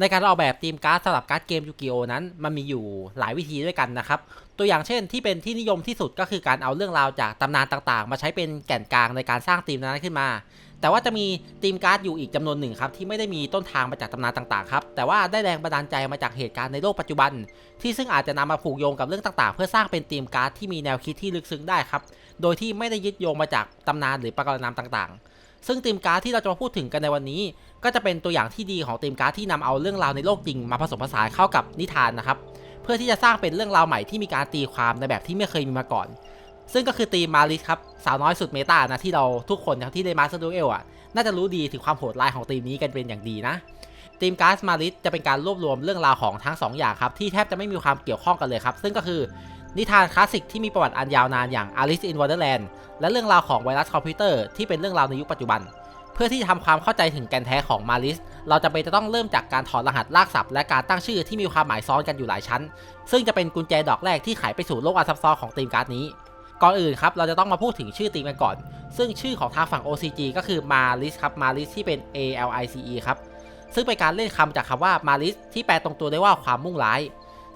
ในการออกแบบทีมการ์ดสำหรับการ์ดเกมยูกิโอนั้น มันมีอยู่หลายวิธีด้วยกันนะครับ ตัวอย่างเช่นที่เป็นที่นิยมที่สุดก็คือการเอาเรื่องราวจากตำนานต่างๆ มาใช้เป็นแก่นกลางในการสร้างทีมนั้นขึ้นมา แต่ว่าจะมีทีมการ์ดอยู่อีกจำนวนหนึ่งครับที่ไม่ได้มีต้นทางมาจากตำนานต่างๆครับแต่ว่าได้แรงบันดาลใจมาจากเหตุการณ์ในโลกปัจจุบัน ที่ซึ่งอาจจะนำมาผูกโยงกับเรื่องต่างๆ เพื่อสร้างเป็นทีมการ์ดที่มีแนวคิดที่ลึกซึ้งได้ครับโดยที่ไม่ได้ยึดโยงมาจากตำนานหรือปรากฏนามต่างๆ ซึ่งทีมการ์ดที่เราจะมาพูดถึงกันในวันนี้ ก็จะเป็นตัวอย่างที่ดีของทีมการ์ดที่นำเอาเรื่องราวในโลกจริงมาผสมผสานเข้ากับนิทานนะครับ เพื่อที่จะสร้างเป็นเรื่องราวใหม่ที่มีการตีความในแบบที่ไม่เคยมีมาก่อน ซึ่งก็คือทีมมาริสครับสาวน้อยสุดเมตานะที่เราทุกคนครับที่ได้มาสเตอร์ดูเอลอะน่าจะรู้ดีถึงความโหดร้ายของทีมนี้กันเป็นอย่างดีนะทีมการ์ดมาริสจะเป็นการรวบรวมเรื่องราวของทั้งสองอย่างครับที่แทบจะไม่มีความเกี่ยวข้องกันเลยครับซึ่งก็คือ นิทานคลาสสิกที่มีประวัติอันยาวนานอย่าง Alice in Wonderland และเรื่องราวของไวรัสคอมพิวเตอร์ที่เป็นเรื่องราวในยุคปัจจุบัน เพื่อที่จะทำความเข้าใจถึงแกนแท้ของมาริส เราจะเป็นจะต้องเริ่มจากการถอดรหัสลากศัพท์และการตั้งชื่อที่มีความหมายซ้อนกันอยู่หลายชั้น ซึ่งจะเป็นกุญแจดอกแรกที่ไขไปสู่โลกอันซับซ้อนของทีมการ์ดนี้ก่อนอื่นครับเราจะต้องมาพูดถึงชื่อทีมกันก่อน ซึ่งชื่อของทางฝั่ง OCG ก็คือมาริสครับมาริสที่เป็น A L I C E ครับซึ่งเป็นการเล่นคำจากคำว่ามาริสที่แปลตรงตัวได้ว่าความมุ่งร้าย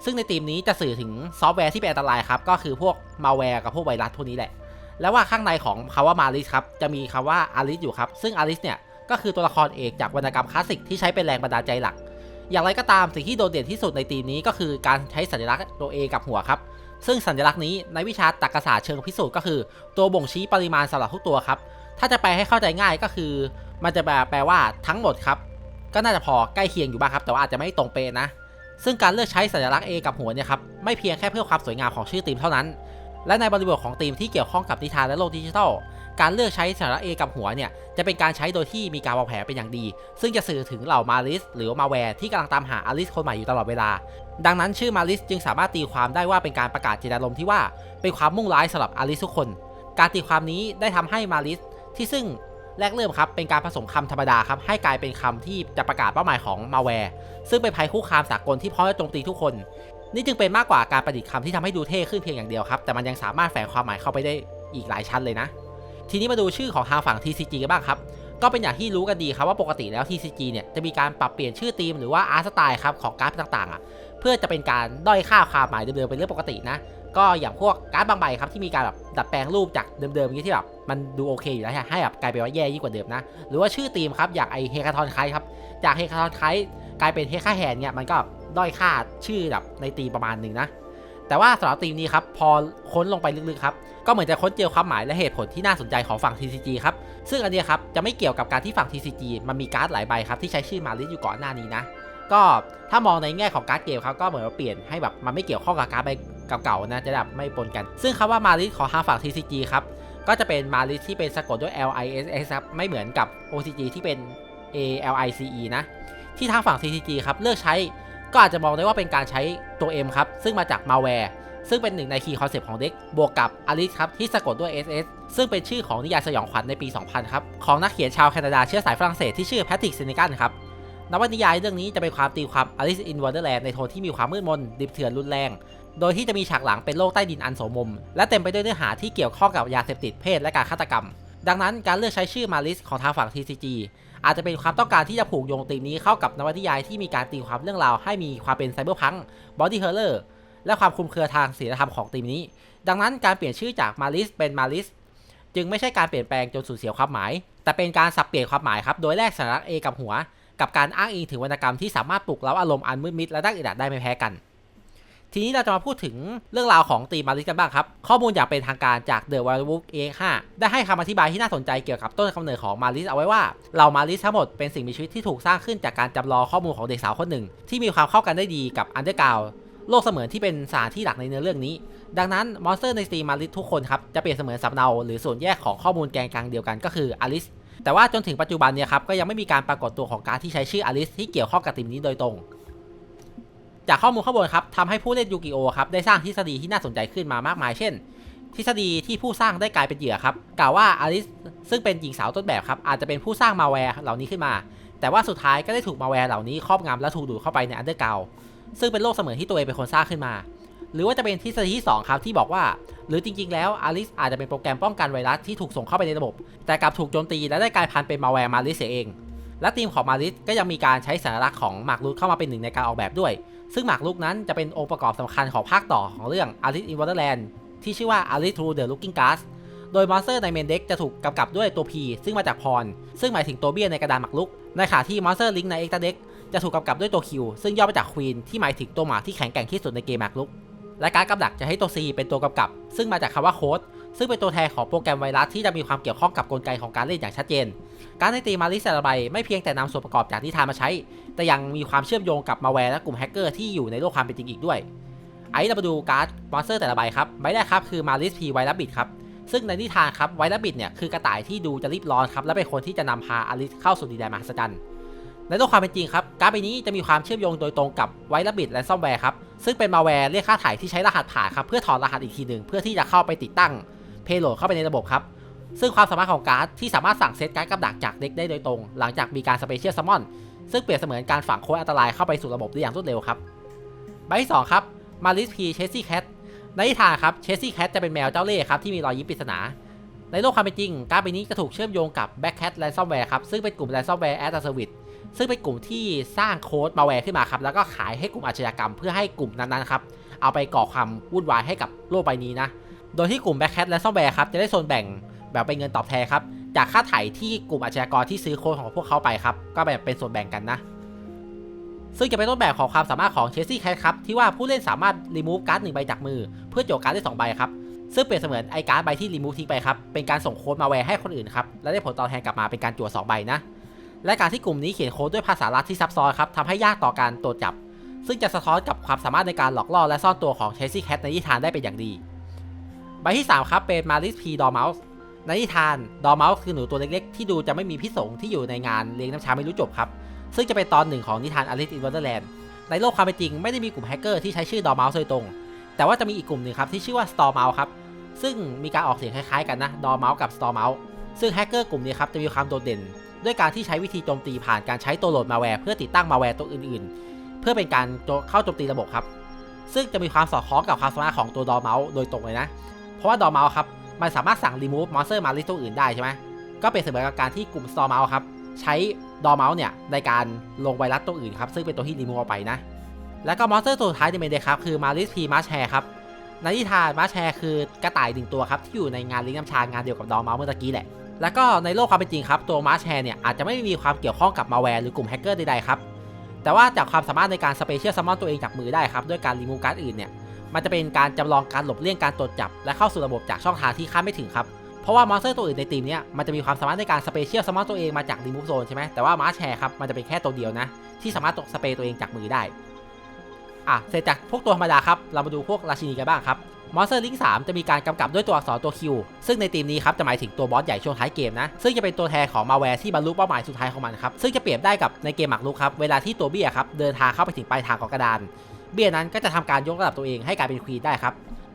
ซึ่งในทีมนี้จะสื่อถึงซอฟต์แวร์ที่เป็นอันตรายครับ ก็คือพวกมาแวร์กับพวกไวรัสพวกนี้แหละ แล้วว่าข้างในของคำว่ามาริสครับจะมีคำว่าอาริสอยู่ครับ ซึ่งอาริสเนี่ยก็คือตัวละครเอกจากวรรณกรรมคลาสสิกที่ใช้เป็นแรงบันดาลใจหลัก อย่างไรก็ตามสิ่งที่โดดเด่นที่สุดในทีมนี้ก็คือการใช้สัญลักษณ์ตัว A กับหัวครับ ซึ่งสัญลักษณ์นี้ในวิชาตรรกศาสตร์เชิงพิสูจน์ก็คือ ตัวบ่งชี้ปริมาณสำหรับทุกตัวครับ ถ้าจะแปลให้เข้าใจง่ายก็คือ มันจะแปลว่าทั้งหมดครับ ก็น่าจะพอใกล้เคียงอยู่บ้างครับ แต่ว่าอาจจะไม่ตรงเป๊ะนะ ซึ่งการเลือกใช้สัญลักษณ์ A กับหัวเนี่ยครับไม่เพียงแค่เพื่อความสวยงามของชื่อทีมเท่านั้น และในบริบทของทีมที่เกี่ยวข้องกับนิทานและโลกดิจิทัล การเลือกใช้สัญลักษณ์ A กับหัวเนี่ยจะเป็นการใช้โดยที่มีการวางแผนเป็นอย่างดี ซึ่งจะสื่อถึงเหล่ามาริสหรือมาแวร์ที่กำลังตามหาอลิสคนใหม่อยู่ตลอดเวลา ดังนั้นชื่อมาริสจึงสามารถตีความได้ว่าเป็นการประกาศเจตนารมณ์ที่ว่าเป็นความมุ่งร้ายสำหรับอลิสทุกคน การตีความนี้ได้ทำให้มาริสที่ซึ่ง แรกเริ่มครับเป็นการผสมคำธรรมดาครับให้กลายเป็นคำที่จะประกาศเป้าหมายของมาแวร์ซึ่งเป็นภัยคุกคามสากลที่พร้อมจะโจมตีทุกคน นี่จึงเป็นมากกว่าการประดิษฐ์คำที่ทำให้ดูเท่ขึ้นเพียงอย่างเดียวครับแต่มันยังสามารถแฝงความหมายเข้าไปได้อีกหลายชั้นเลยนะ ทีนี้มาดูชื่อของทางฝั่ง TCG กันบ้างครับก็เป็นอย่างที่รู้กันดีครับว่าปกติแล้ว TCG เนี่ยจะมีการปรับเปลี่ยนชื่อทีมหรือว่าอาร์ตสไตล์ครับของการ์ดต่างๆอะเพื่อจะเป็นการด้อยค่าความหมายเดิมๆเป็นเรื่องปกตินะ ก็อย่างพวกการ์ดบางใบครับที่มีการแบบดัดแปลงรูปจากเดิมๆนี้ที่แบบมันดูโอเคอยู่แล้วให้แบบกลายเป็นว่าแย่ยิ่งกว่าเดิมนะ หรือว่าชื่อทีมครับอย่างไอเฮคาทอนไคครับจากเฮคาทอนไคกลายเป็นเฮคาแฮนเนี่ยมันก็ด้อยค่าชื่อแบบในทีมประมาณหนึ่งนะแต่ว่าสำหรับทีมนี้ครับพอค้นลงไปลึกๆครับก็เหมือนจะค้นเจอความหมายและเหตุผลที่น่าสนใจของฝั่ง TCG ครับซึ่งอันนี้ครับจะไม่เกี่ยวกับการที่ฝั่ง TCG มันมีการ์ดหลายใบครับที่ใช้ชื่อมาลิสอยู่ก่อนหน้านี้นะก็ถ้ามองในแง่ของการ์ดเกมครับก็เหมือนว่าเปลี่ยนให้แบบมันไม่เกี่ยวข้องกับการ์ดใบ เก่าๆนะจะแบบไม่ปนกัน ซึ่งคำว่ามาลิสของทางฝั่ง TCG ครับก็จะเป็นมาลิสที่เป็นสะกดด้วย L I S S ครับไม่เหมือนกับ OCG ที่เป็น A L I C E นะที่ทางฝั่ง TCG ครับเลือกใช้ก็อาจจะมองได้ว่าเป็นการใช้ตัว M ครับซึ่งมาจาก malware ซึ่งเป็นหนึ่งในคีย์คอนเซปต์ของเด็กบวกกับ Alice ครับที่สะกดด้วย SS ซึ่งเป็นชื่อของนิยายสยองขวัญในปี 2000 ครับ ของนักเขียนชาวแคนาดาเชื้อสายฝรั่งเศสที่ชื่อแพทริกเซนิกันครับนวนิยายเรื่องนี้จะเป็นความตีความ Alice in Wonderland ในโทนที่มีความมืดมนดิบเถื่อนรุนแรง โดยที่จะมีฉากหลังเป็นโลกใต้ดินอันโสมม และเต็มไปด้วยเนื้อหาที่เกี่ยวข้องกับยาเสพติดเพศและการฆาตกรรม ดังนั้นการเลือกใช้ชื่อมาลิสของทางฝั่ง TCG อาจจะเป็นความต้องการที่จะผูกโยงธีมนี้เข้ากับนวนิยายที่มีการตีความเรื่องราวให้มีความเป็นไซเบอร์พังบอดี้เฮอร์เลอร์และความคลุมเครือทางศีลธรรมของธีมนี้ ดังนั้นการเปลี่ยนชื่อจากมาลิสเป็นมาลิสจึงไม่ใช่การเปลี่ยนแปลงจนสูญเสียความหมาย แต่เป็นการสับเปลี่ยนความหมายครับ โดยแลกสัญลักษณ์ A กับหัว กับการอ้างอิงถึงวรรณกรรมที่สามารถปลุกเร้าอารมณ์อันมืดมิดและน่าอึดอัดได้ไม่แพ้กัน ทีนี้เราจะมาพูดถึงเรื่องราวของตีมาริสกันบ้างครับ ข้อมูลอย่างเป็นทางการจาก The Wild Book A5 ได้ให้คำอธิบายที่น่าสนใจเกี่ยวกับต้นกำเนิดของมาริสเอาไว้ว่าเหล่ามาริสทั้งหมดเป็นสิ่งมีชีวิตที่ถูกสร้างขึ้นจากการจำลองข้อมูลของเด็กสาวคนหนึ่ง ที่มีความเข้ากันได้ดีกับอันเดอร์กาวโลกเสมือนที่เป็นสานที่หลักในเนื้อเรื่องนี้ ดังนั้นมอนสเตอร์ในตีมาริสทุกคนครับจะเปรียบเสมือนสำเนาหรือส่วนแยกของข้อมูลแกนกลางเดียวกันก็คืออลิสแต่ว่าจนถึงปัจจุบันเนี่ยครับก็ยังไม่มีการปรากฏตัวของการที่ใช้ชื่ออลิสที่เกี่ยวข้องกับทีมนี้โดยตรง จากข้อมูลข้างบนครับทำให้ผู้เล่นยูกิโอครับได้สร้างทฤษฎีที่น่าสนใจขึ้นมามากมายเช่น ทฤษฎีที่ผู้สร้างได้กลายเป็นเหยื่อครับกล่าวว่าอลิสซึ่งเป็นหญิงสาวต้นแบบครับอาจจะเป็นผู้สร้างมาแวร์เหล่านี้ขึ้นมา แต่ว่าสุดท้ายก็ได้ถูกมาแวร์เหล่านี้ครอบงำและถูกดูดเข้าไปในอันเดอร์เกาซึ่งเป็นโลกเสมือนที่ตัวเองเป็นคนสร้างขึ้นมา หรือว่าจะเป็นทฤษฎีที่2ครับที่บอกว่า หรือจริงๆ แล้วอลิสอาจจะเป็นโปรแกรมป้องกันไวรัสที่ถูกส่งเข้าไปในระบบ แต่กลับถูกโจมตีและได้กลายพันธุ์เป็นมาแวร์มาลิสเสียเองและทีมของมาริสก็ยังมีการใช้สัญลักษณ์ของมากรุกเข้ามาเป็นหนึ่งในการออกแบบด้วย ซึ่งหมากรุกนั้นจะเป็นองค์ประกอบสำคัญของภาคต่อของเรื่อง Alice in Wonderland ที่ชื่อว่า Alice Through the Looking Glass โดยมอนสเตอร์ในเมนเด็กจะถูกกำกับด้วยตัว P ซึ่งมาจากพร ซึ่งหมายถึงตัวเบี้ยในกระดานหมากรุก ในขณะที่มอนสเตอร์ลิงในเอ็กซ์เด็กจะถูกกำกับด้วยตัว Q ซึ่งย่อมาจาก Queen ที่หมายถึงตัวหมาที่แข็งแกร่งที่สุดในเกมหมากรุก และการกำดักจะให้ตัว C เป็นตัวกำกับ ซึ่งมาจากคำว่าโค้ดซึ่งเป็นตัวแทนของโปรแกรมไวรัสที่จะมีความเกี่ยวข้องกับกลไกของการเล่นอย่างชัดเจน การในตีมาริสแต่ละใบไม่เพียงแต่นำส่วนประกอบจากนิทานมาใช้ แต่ยังมีความเชื่อมโยงกับมาแวร์และกลุ่มแฮกเกอร์ที่อยู่ในโลกความเป็นจริงอีกด้วย ไอ้เรามาดูการ์ดมอนสเตอร์แต่ละใบครับใบแรกครับคือมาริสพีไวรัสบิดครับซึ่งในนิทานครับไวรัสบิดเนี่ยคือกระต่ายที่ดูจะรีบร้อนครับและเป็นคนที่จะนำพาอลิสเข้าสู่ดินแดนมหัศจรรย์ในโลกความเป็นจริงครับการ์ดใบนี้จะมีความเชื่อมโยงโดยตรงกับไวรัสบิดและซอมแวร์ครับซึ่งเป็นมาแวร์เรียกค่าถ่ายที่ใช้รหัสผ่านครับเพื่อถอดรหัสอีกทีหนึ่งเพื่อที่จะเข้าไปติดตั้งเพโลดเข้าไปในระบบครับ ซึ่งความสามารถของการ์ดที่สามารถสั่งเซตการ์ดกับดักจากเด็กได้โดยตรง หลังจากมีการสเปเชียลซัมมอนซึ่งเปรียบเสมือนการฝังโค้ดอันตรายเข้าไปสู่ระบบได้อย่างรวดเร็วครับใบที่2ครับมาริสพีเชสซี่แคทในนิทานครับเชสซี่แคทจะเป็นแมวเจ้าเล่ห์ครับที่มีรอยยิ้มปริศนา ในโลกความเป็นจริง การ์ดใบนี้จะถูกเชื่อมโยงกับ Black Cat Ransomware ครับซึ่งเป็นกลุ่ม Ransomware as a Service ซึ่งเป็นกลุ่มที่สร้างโค้ดมาแวร์ขึ้นมาครับแล้วก็ขายให้กลุ่มอาชญากรรมเพื่อให้กลุ่มนั้นๆครับเอาไปก่อความวุ่นวายให้กับโลกใบนี้นะโดยที่กลุ่ม Black Cat Ransomware ครับจะได้ส่วนแบ่ง แบบเป็นเงินตอบแทนครับ จากค่าไถ่ที่กลุ่มอาชญากรที่ซื้อโค้ดของพวกเขาไปครับ ก็แบบเป็นส่วนแบ่งกันนะ ซึ่งจะเป็นต้นแบบของความสามารถของเชสซี่แคทครับที่ว่าผู้เล่นสามารถรีมูฟการ์ดหนึ่งใบจากมือ เพื่อโจกการ์ดได้สองใบครับซึ่งเปรียบเสมือนไอการ์ดใบที่รีมูฟทิ้งไปครับเป็นการส่งโค้ดมาแวร์ให้คนอื่นครับและได้ผลตอบแทนกลับมาเป็นการจั่วสองใบนะและการที่กลุ่มนี้เขียนโค้ดด้วยภาษาลัดที่ซับซ้อนครับทำให้ยากต่อการตรวจจับ ซึ่งจะสะท้อนกับความสามารถในการหลอกล่อและซ่อนตัวของเชสซี่แคทในนิทานได้เป็นอย่างดี ใบที่ 3 ครับเป็นมาริสพีดอร์เมลส์ ในนิทานดอเมลส์คือหนูตัวเล็กๆ ที่ดูจะไม่มีพิษสงที่อยู่ในงานเลี้ยงน้ำชาไม่รู้จบครับ ซึ่งจะเป็นตอนหนึ่งของนิทาน Alice in Wonderland ในโลกความเป็นจริงไม่ได้มีกลุ่มแฮกเกอร์ที่ใช้ชื่อดอเมลส์โดยตรง แต่ว่าจะมีอีกกลุ่มหนึ่งครับที่ชื่อว่า Storm Mouse ครับซึ่งมีการออกเสียงคล้ายๆกันนะ Door Mouse กับ Storm Mouse ซึ่งแฮกเกอร์กลุ่มนี้ครับจะมีความโดดเด่น ด้วยการที่ใช้วิธีโจมตีผ่านการใช้ตัวโหลดมาแวร์เพื่อติดตั้งมาแวร์ตัวอื่นๆ เพื่อเป็นการเข้าโจมตีระบบครับซึ่งจะมีความสอดคล้องกับความสามารถของตัวดอเมาส์โดยตรงเลยนะ เพราะว่าดอเมาส์ครับ มันสามารถสั่ง remove monster มาลิสตัวอื่นได้ใช่ไหมก็เป็นเสมือนกับการที่กลุ่ม Storm Mouse ครับ ใช้ดอเมาส์เนี่ยในการลงไวรัสตัวอื่นครับ ซึ่งเป็นตัวที่ remove ออกไปนะ แล้วก็มอนสเตอร์ตัวสุดท้ายในเมนเดครับ คือมาริสพีมาแชร์ครับในนิทานมาแชร์คือกระต่ายหนึ่งตัวครับ ที่อยู่ในงานลี้ยงน้ำชางานเดียวกับดอเมาส์เมื่อตะกี้แหละ แล้วก็ในโลกความเป็นจริงครับ ตัวมาแชร์เนี่ยอาจจะไม่มีความเกี่ยวข้องกับมาแวร์หรือกลุ่มแฮกเกอร์ใดๆครับแต่ว่าจากความสามารถในการสเปเชียลซัมมอนตัวเองจากมือได้ครับด้วยการรีมูฟการ์ดอื่นเนี่ย มันจะเป็นการจำลองการหลบเลี่ยงการตรวจจับ และเข้าสู่ระบบจากช่องทางที่คาดไม่ถึงครับ เพราะว่ามอนสเตอร์ตัวอื่นในทีมเนี้ยมันจะมีความสามารถในการสเปเชียลซัมมอนตัวเองมาจากรีมูฟโซนใช่ไหมแต่ว่ามาแชร์ครับมันจะเป็นแค่ตัวเดียวนะ ที่สามารถตกสเปรย์ตัวเองจากมือได้อะเสร็จจากพวกตัวธรรมดาครับเรามาดูพวกราชินีกันบ้างครับมอนสเตอร์ลิง3จะมีการกำกับด้วยตัวอักษรตัว Q ซึ่งในทีมนี้ครับจะหมายถึงตัวบอสใหญ่ช่วงท้ายเกมนะ ซึ่งจะเป็นตัวแทนของมาแวร์ที่บรรลุเป้าหมายสุดท้ายของมันครับ ซึ่งจะเปรียบได้กับในเกมหมากรุกครับ เวลาที่ตัวเบี้ยครับ เดินทางเข้าไปถึงปลายทางของกระดาน เบี้ยนั้นก็จะทำการยกระดับตัวเองให้กลายเป็นควีนได้ครับ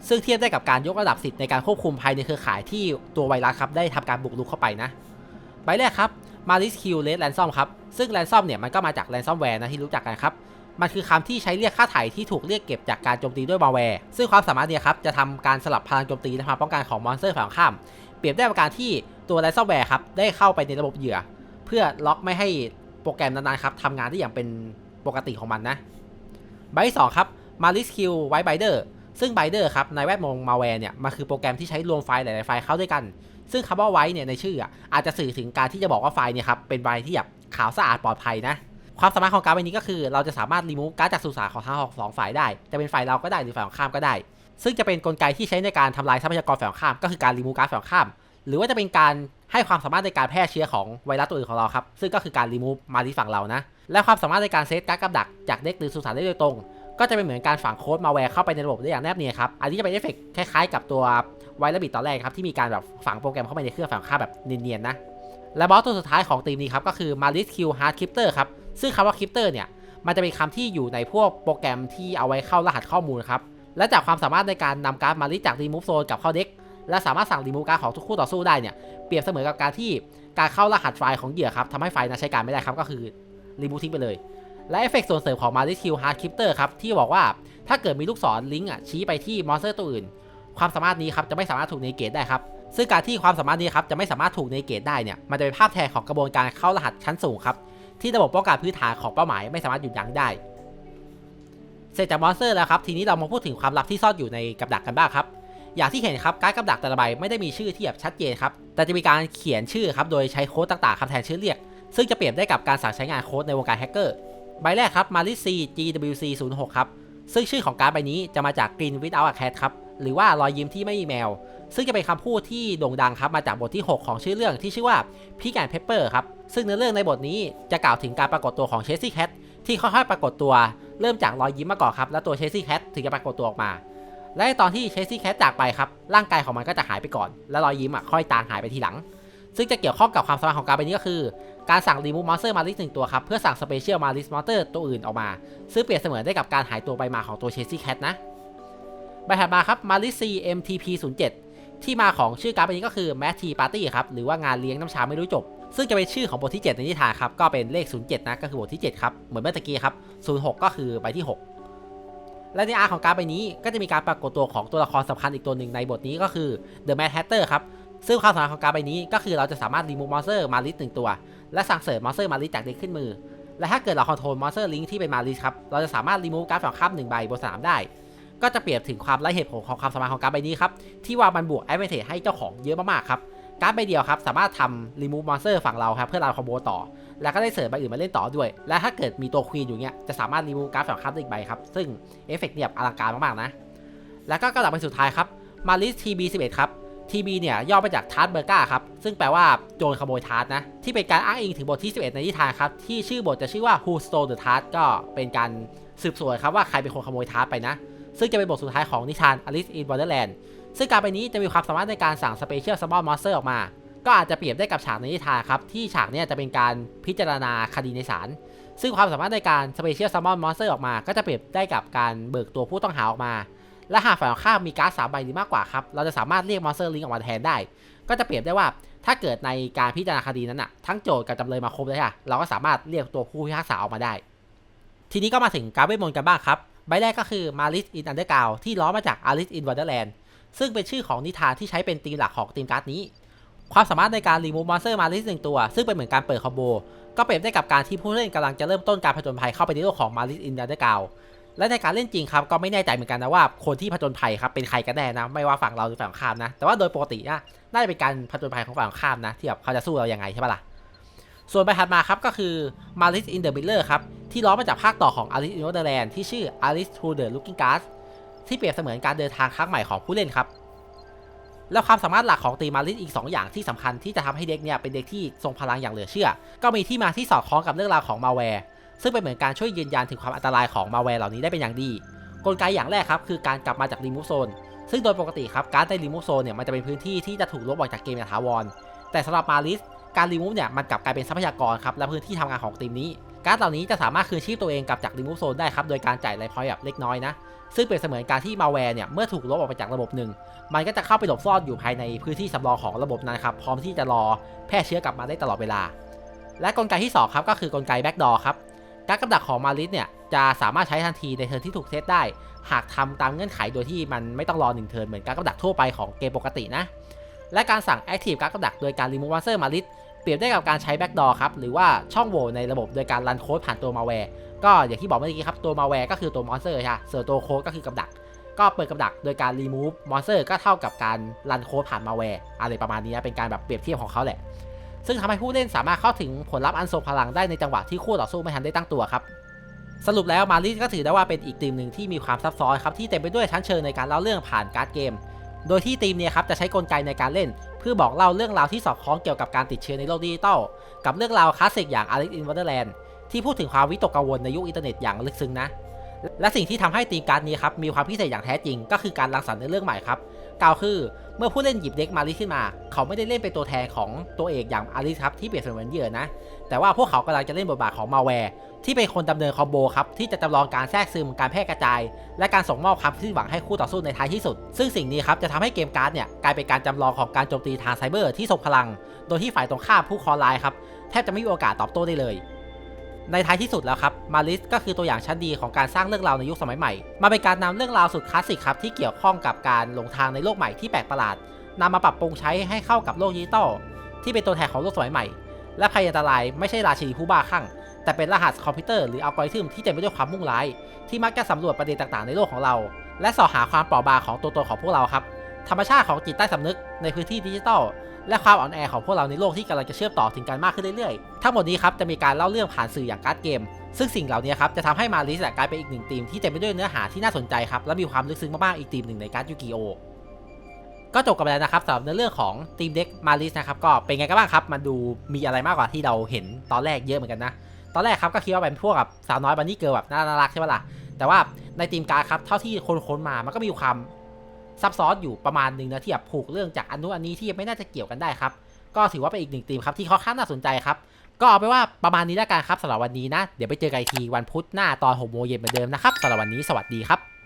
ซึ่งเทียบได้กับการยกระดับสิทธิ์ในการควบคุมภายในเครือข่ายที่ตัวไวรัสครับได้ทำการบุกรุกเข้าไปนะใบแรกครับมาริสคิวเลสแลนซอมครับ ซึ่งแลนซอมเนี่ยมันก็มาจากแลนซอมแวร์นะที่รู้จักกันครับ มันคือคำที่ใช้เรียกค่าไถ่ที่ถูกเรียกเก็บจากการโจมตีด้วยมาแวร์ ซึ่งความสามารถเนี่ยครับจะทำการสลับพลังโจมตีและความป้องกันของมอนสเตอร์ฝั่งข้าม เปรียบได้กับการที่ตัวแลนซอมแวร์ครับได้เข้าไปในระบบเหยื่อ เพื่อล็อกไม่ให้โปรแกรมนั้นๆครับทำงานได้อย่างเป็นปกติของมันนะ ใบที่สองครับมาริสคิวไวไบเดอร์ซึ่งไบเดอร์ครับในแวดวงมาแวร์เนี่ยมันคือโปรแกรมที่ใช้รวมไฟล์หลาย ๆ ไฟล์เข้าด้วยกัน ซึ่งคำว่าไว้เนี่ยในชื่ออะอาจจะสื่อถึงการที่จะบอกว่าไฟล์เนี่ยครับเป็นไฟล์ที่แบบขาวสะอาดปลอดภัยนะความสามารถของการ์ดใบนี้ก็คือ เราจะสามารถรีมูฟการ์ดจากสุสานของทั้งสองฝ่ายได้ จะเป็นฝ่ายเราก็ได้หรือฝ่ายของข้ามก็ได้ ซึ่งจะเป็นกลไกที่ใช้ในการทำลายทรัพยากรฝ่ายของข้าม ก็คือการรีมูฟการ์ดฝ่ายของข้าม หรือว่าจะเป็นการให้ความสามารถในการแพร่เชื้อของไวรัสตัวอื่นของเราครับ ซึ่งก็คือการรีมูฟมาที่ฝั่งเรานะ และความสามารถในการเซตการ์ดกับดักจากเด็กหรือสุสานได้โดยตรง ก็จะเป็นเหมือนการฝังโค้ดมาแวร์เข้าไปในระบบได้อย่างแนบเนียนครับ อันนี้จะเป็นเอฟเฟกต์คล้ายๆกับตัวไวรัสบิตตอนแรกครับที่มีการแบบฝังโปรแกรมเข้าไปในเครื่องฝังข้าแบบเนียนๆนะ และบอสตัวสุดท้ายของทีมนี้ครับก็คือมาริสคิวฮาร์ดคริปเตอร์ครับซึ่งคำว่าคริปเตอร์เนี่ยมันจะเป็นคำที่อยู่ในพวกโปรแกรมที่เอาไว้เข้ารหัสข้อมูลครับและจากความสามารถในการนำการ์ดมาลิจากรีมูฟโซนกับเข้าเด็กและสามารถสั่งรีมูฟการ์ดของทุกคู่ต่อสู้ได้เนี่ยเปรียบเสมือนกับการที่การเข้ารหัสไฟล์ของเหยื่อครับทำให้ไฟล์นั้นใช้การไม่ได้ครับก็คือ รีมูฟทิ้งไปเลย และเอฟเฟกต์ส่วนเสริมของมาริคิวฮาร์ดคริปเตอร์ครับที่บอกว่าถ้าเกิดมีลูกศรลิงก์อะชี้ไปที่มอนสเตอร์ตัวอื่น ความสามารถนี้ครับจะไม่สามารถถูกเนเกตได้ครับซึ่งการที่ความสามารถนี้ครับจะไม่สามารถถูกเนเกตได้เนี่ยมันจะเป็นภาพแทนของกระบวนการเข้ารหัสชั้นสูงครับที่ระบบป้องกันพื้นฐานของเป้าหมายไม่สามารถหยุดยั้งได้เสร็จจากมอนสเตอร์แล้วครับทีนี้เรามาพูดถึงความลับที่ซ่อนอยู่ในกับดักกันบ้างครับอย่างที่เห็นครับการกับดักแต่ละใบไม่ได้มีชื่อที่แบบชัดเจนครับแต่จะมีการเขียนชื่อครับโดยใช้โค้ดต่างๆคำแทนชื่อเรียก ซึ่งจะเปรียบได้กับการสั่งใช้งานโค้ดในวงการแฮกเกอร์ ใบแรกครับ m a l i c C GWC 0 6ครับซึ่งชื่อของการ์ดใบนี้จะมาจาก Green Without a Cat ครับหรือว่ารอยยิ้มที่ไม่มีแมว ซึ่งจะเป็นคำพูดที่โด่งดังครับมาจากบทที่ 6 ของชื่อเรื่องที่ชื่อว่า Pig and Pepper ครับซึ่งเนื้อเรื่องในบทนี้จะกล่าวถึงการปรากฏตัวของเชสซี่แคทที่ค่อยๆปรากฏตัว เริ่มจากรอยยิ้มมาก่อนครับแล้วตัวเชสซี่แคทถึงจะปรากฏตัวออกมา และตอนที่เชสซี่แคทจากไปครับร่างกายของมันก็จะหายไปก่อน และรอยยิ้มอะค่อยตามหายไปทีหลัง ซึ่งจะเกี่ยวข้องกับความสามารถของการใบนี้ก็คือ การสั่งรีมูฟมอนสเตอร์มาลิสหนึ่งตัวครับ เพื่อสั่งสเปเชียลมาลิสมอนสเตอร์ตัวอื่นออกมา ซึ่งเปรียบเสมือนได้กับการหายตัวไปมาของตัวเชสซี่แคทนะใบถัดมาครับมาลิซี MTP 0 7ที่มาของชื่อการ์ดใบนี้ก็คือแมททีปาร์ตี้ครับหรือว่างานเลี้ยงน้ำชาไม่รู้จบ ซึ่งจะเป็นชื่อของบทที่ 7 ในนิทานครับก็เป็นเลข 07 นะก็คือบทที่ 7 ครับ เหมือนเมื่อตะกี้ครับ 06 ก็คือใบที่ 6และในอาร์ของการ์ดใบนี้ก็จะมีการปรากฏตัวของตัวละครสำคัญอีกตัวหนึ่งในบทนี้ก็คือ The Mad Hatter ครับ ซึ่งความสำคัญของการ์ดใบนี้ก็คือเราจะสามารถรีมูฟมอนสเตอร์มาลิสหนึ่งตัว และสั่งเสริมมอนสเตอร์มาลิสจากเด็กขึ้นมือ และถ้าเกิดเราคอนโทรลมอนสเตอร์ลิงที่เป็นมาลิสครับ เราจะสามารถรีมูฟการ์ดฝั่งข้ามหนึ่งใบบนสนามได้ ก็จะเปรียบถึงความไร้เหตุผลของความสามารถของการ์ดใบนี้ครับ ที่ว่ามันบวกแอดเวนเทจให้เจ้าของเยอะมากๆครับ การ์ดใบเดียวครับสามารถทำรีมูฟมอนสเตอร์ฝั่งเราครับเพื่อเราคอมโบต่อ แล้วก็ได้เสริมใบอื่นมาเล่นต่อด้วย และถ้าเกิดมีตัวควีนอยู่เนี้ยจะสามารถรีมูฟการ์ดฝั่งข้ามได้อีกใบครับซึ่งเอฟเฟกต์เนี่ยอลังการมากๆนะ แล้วก็กระดับใบสุดท้ายครับมาลิส TB11 ครับ TB เนี่ยย่อมาจากทาร์ตเบอร์กาครับ ซึ่งแปลว่าโจรขโมยทาร์ตนะ ที่เป็นการอ้างอิงถึงบทที่ 11 ในนิทานครับ ที่ชื่อบทจะชื่อว่า Who Stole the Tart ก็เป็นการสืบสวนครับว่าใครเป็นคนขโมยทาร์ตไปนะ ซึ่งจะเป็นบทสุดท้ายของนิทาน Alice in Wonderland ซึ่งการไปนี้จะมีความสามารถในการสั่ง Special Summon Monster ออกมา ก็อาจจะเปรียบได้กับฉากในนิทานครับที่ฉากเนี้จะเป็นการพิจารณาคดีในศาลซึ่งความสามารถในการ Special Summon Monster ออกมา ก็จะเปรียบได้กับการเบิกตัวผู้ต้องหาออกมา และหากฝ่ายตรงข้ามมีการ์ดสามใบหรือมากกว่าครับ เราจะสามารถเรียกมอนสเตอร์ลิงออกมาแทนได้ ก็จะเปรียบได้ว่า ถ้าเกิดในการพิจารณาคดีนั้นอะทั้งโจทย์กับจำเลยมาครบเลยค่ะ เราก็สามารถเรียกตัวผู้พิพากษาออกมาได้ ทีนี้ก็มาถึงการเวทมนต์กันบ้างครับ ใบแรกก็คือ Malice in Underground ที่ล้อมาจาก Alice in Wonderland ซึ่งเป็นชื่อของนิทานที่ใช้เป็นธีมหลักของธีมการ์ดนี้ ความสามารถในการรีมูฟมอนสเตอร์มาลิสหนึ่งตัว ซึ่งเป็นเหมือนการเปิดคอมโบ ก็เปรียบได้กับการที่ผู้เล่นกำลังจะเริ่มต้นการผจญภัยเข้าไปในโลกของ Malice in Underground และในการเล่นจริงครับก็ไม่แน่ใจเหมือนกันนะว่าคนที่ผจญภัยครับเป็นใครกันแน่นะ ไม่ว่าฝั่งเราหรือฝั่งข้ามนะ แต่ว่าโดยปกตินะน่าจะเป็นการผจญภัยของฝั่งข้ามนะ ที่แบบเขาจะสู้เรายังไงใช่ปะล่ะส่วนใบถัดมาครับก็คือ Malice in the Mirror ครับที่ล้อมาจากภาคต่อของ Alice in Wonderland ที่ชื่อ Alice to the Looking Glass ที่เปรียบเสมือนการเดินทางครั้งใหม่ของผู้เล่นครับแล้วความสามารถหลักของตีมาลิสอีก 2 อย่างที่สำคัญที่จะทำให้เด็กเนี่ยเป็นเด็กที่ทรงพลังอย่างเหลือเชื่อ ก็มีที่มาที่สอดคล้องกับเรื่องราวของมาแวร์ ซึ่งเป็นเหมือนการช่วยยืนยันถึงความอันตรายของมาแวร์เหล่านี้ได้เป็นอย่างดี กลไกอย่างแรกครับคือการกลับมาจากรีมูฟโซนซึ่งโดยปกติครับการในรีมูฟโซนเนี่ยมันจะเป็นพื้นที่ที่จะถูกลบออกจากเกมอย่างถาวร แต่สำหรับมาลิสการรีมูฟเนี่ยมันกลับกลายเป็นทรัพยากรครับและพื้นที่ทำงานของทีมนี้การ์ดเหล่านี้จะสามารถคืนชีพตัวเองกลับจากรีมูฟโซนได้ครับโดยการจ่ายไลฟ์พอยต์แบบเล็กน้อยนะซึ่งเปรียบเสมือนการที่มาแวร์เนี่ยเมื่อถูกลบออกไปจากระบบหนึ่ง มันก็จะเข้าไปหลบซ่อนอยู่ภายในพื้นที่สำรองของระบบนั้นครับพร้อมที่จะรอแพร่เชื้อกลับมาได้ตลอดเวลา และกลไกที่2ครับก็คือกลไกแบ็กดอร์ครับ การกำดักของมาริสเนี่ยจะสามารถใช้ทันทีในเทิร์นที่ถูกเซตได้ หากทำตามเงื่อนไขโดยที่มันไม่ต้องรอ1เทิร์นเหมือนการกำดักทั่วไปของเกมปกตินะ และการสั่ง Active การกำดักโดยการรีมูฟมอนสเตอร์มาริสเปรียบได้กับการใช้แบ็กดอร์ครับหรือว่าช่องโหว่ในระบบโดยการรันโค้ดผ่านตัวมาแวร์ก็อย่างที่บอกเมื่อกี้ครับตัวมาแวร์ก็คือตัวมอนสเตอร์ใช่ส่วนตัวโค้ดก็คือกำดัก ก็เปิดกับดักโดยการรีมูฟมอนสเตอร์ก็เท่ากับการรันโค้ดผ่านมาแวร์อะไรประมาณนี้นะเป็นการแบบเปรียบเทียบของเขาแหละ ซึ่งทำให้ผู้เล่นสามารถเข้าถึงผลลัพธ์อันทรงพลังได้ในจังหวะที่คู่ต่อสู้ไม่ทันได้ตั้งตัวครับสรุปแล้วมาริสก็ถือได้ว่าเป็นอีกทีมหนึ่งที่มีความซับซ้อนครับที่เต็มไปด้วยชั้นเชิงในการเล่าเรื่องผ่านการ์ดเกม โดยที่ทีมเนี่ยครับจะใช้กลไกในการเล่น เพื่อบอกเล่าเรื่องราวที่สอดคล้องเกี่ยวกับการติดเชื้อในโลกดิจิตอลกับเรื่องราวคลาสสิกอย่าง Alice in Wonderland ที่พูดถึงความวิตกกังวลในยุคอินเทอร์เน็ตอย่างลึกซึ้งนะ และสิ่งที่ทำให้ทีมการ์ดนี้ครับมีความพิเศษอย่างแท้จริง ก็คือการรังสรรค์ในเรื่องใหม่ครับ กล่าวคือ เมื่อผู้เล่นหยิบเด็กมาริขึ้นมา เขาไม่ได้เล่นเป็นตัวแทนของตัวเอกอย่างอาริครับที่เปรียบเสมือนเหยื่อนะ แต่ว่าพวกเขากำลังจะเล่นบทบาทของมาแวร์ที่เป็นคนดำเนินคอมโบครับที่จะจำลองการแทรกซึมการแพร่กระจาย และการส่งมอบความสิ้นหวังให้คู่ต่อสู้ในท้ายที่สุด ซึ่งสิ่งนี้ครับจะทำให้เกมการ์ดเนี่ยกลายเป็นการจำลองของการโจมตีทางไซเบอร์ที่ทรงพลัง โดยที่ฝ่ายตรงข้ามผู้คอไลน์ครับแทบจะไม่มีโอกาสตอบโต้ได้เลย ในท้ายที่สุดแล้วครับมาริสก็คือตัวอย่างชั้นดีของการสร้างเรื่องราวในยุคสมัยใหม่ มาเป็นการนำเรื่องราวสุดคลาสสิกครับที่เกี่ยวข้องกับการหลงทางในโลกใหม่ที่แปลกประหลาดนำมาปรับปรุงใช้ให้เข้ากับโลกดิจิตอลที่เป็นตัวแทนของโลกสมัยใหม่ และภัยอันตรายไม่ใช่ราชินีผู้บ้าคลั่งแต่เป็นรหัสคอมพิวเตอร์หรืออัลกอริทึมที่เต็มไปด้วยความมุ่งร้าย ที่มักจะสำรวจประเด็นต่างๆ ในโลกของเรา และสอหาความเปราะบางของตัวตนของพวกเราครับธรรมชาติของจิตใต้สำนึกในพื้นที่ดิจิทัล และความอ่อนแอของพวกเราในโลกที่กำลังจะเชื่อมต่อถึงกันมากขึ้นเรื่อยๆ ทั้งหมดนี้ครับจะมีการเล่าเรื่องผ่านสื่ออย่างการ์ดเกม ซึ่งสิ่งเหล่านี้ครับจะทำให้มาริสกลายเป็นอีกหนึ่งทีมที่เต็มไปด้วยเนื้อหาที่น่าสนใจครับและมีความลึกซึ้งมากๆอีกทีมหนึ่งในการ์ดยูกิโอก็จบกันไปแล้วนะครับสำหรับในเรื่องของทีมเด็กมาริสนะครับก็เป็นไงกันบ้างครับมันดูมีอะไรมากกว่าที่เราเห็นตอนแรกเยอะเหมือนกันนะตอนแรกครับก็คิดว่าเป็นพวกแบบสาวน้อยบันนี่เกิร์ลแบบน่ารักใช่ไหมล่ะแต่ว่าในทีมการ์ดครับเท่าที่คนค้นมามันก็มีความ ซับซ้อนอยู่ประมาณหนึ่งนะที่แบบผูกเรื่องจากอันนู้นอันนี้ที่ไม่น่าจะเกี่ยวกันได้ครับ ก็ถือว่าเป็นอีกหนึ่งธีมครับที่ค่อนข้างน่าสนใจครับ ก็เอาไปว่าประมาณนี้แล้วกันครับสำหรับวันนี้นะ เดี๋ยวไปเจอกันทีวันพุธหน้าตอน6โมงเย็นเหมือนเดิมนะครับสำหรับวันนี้สวัสดีครับ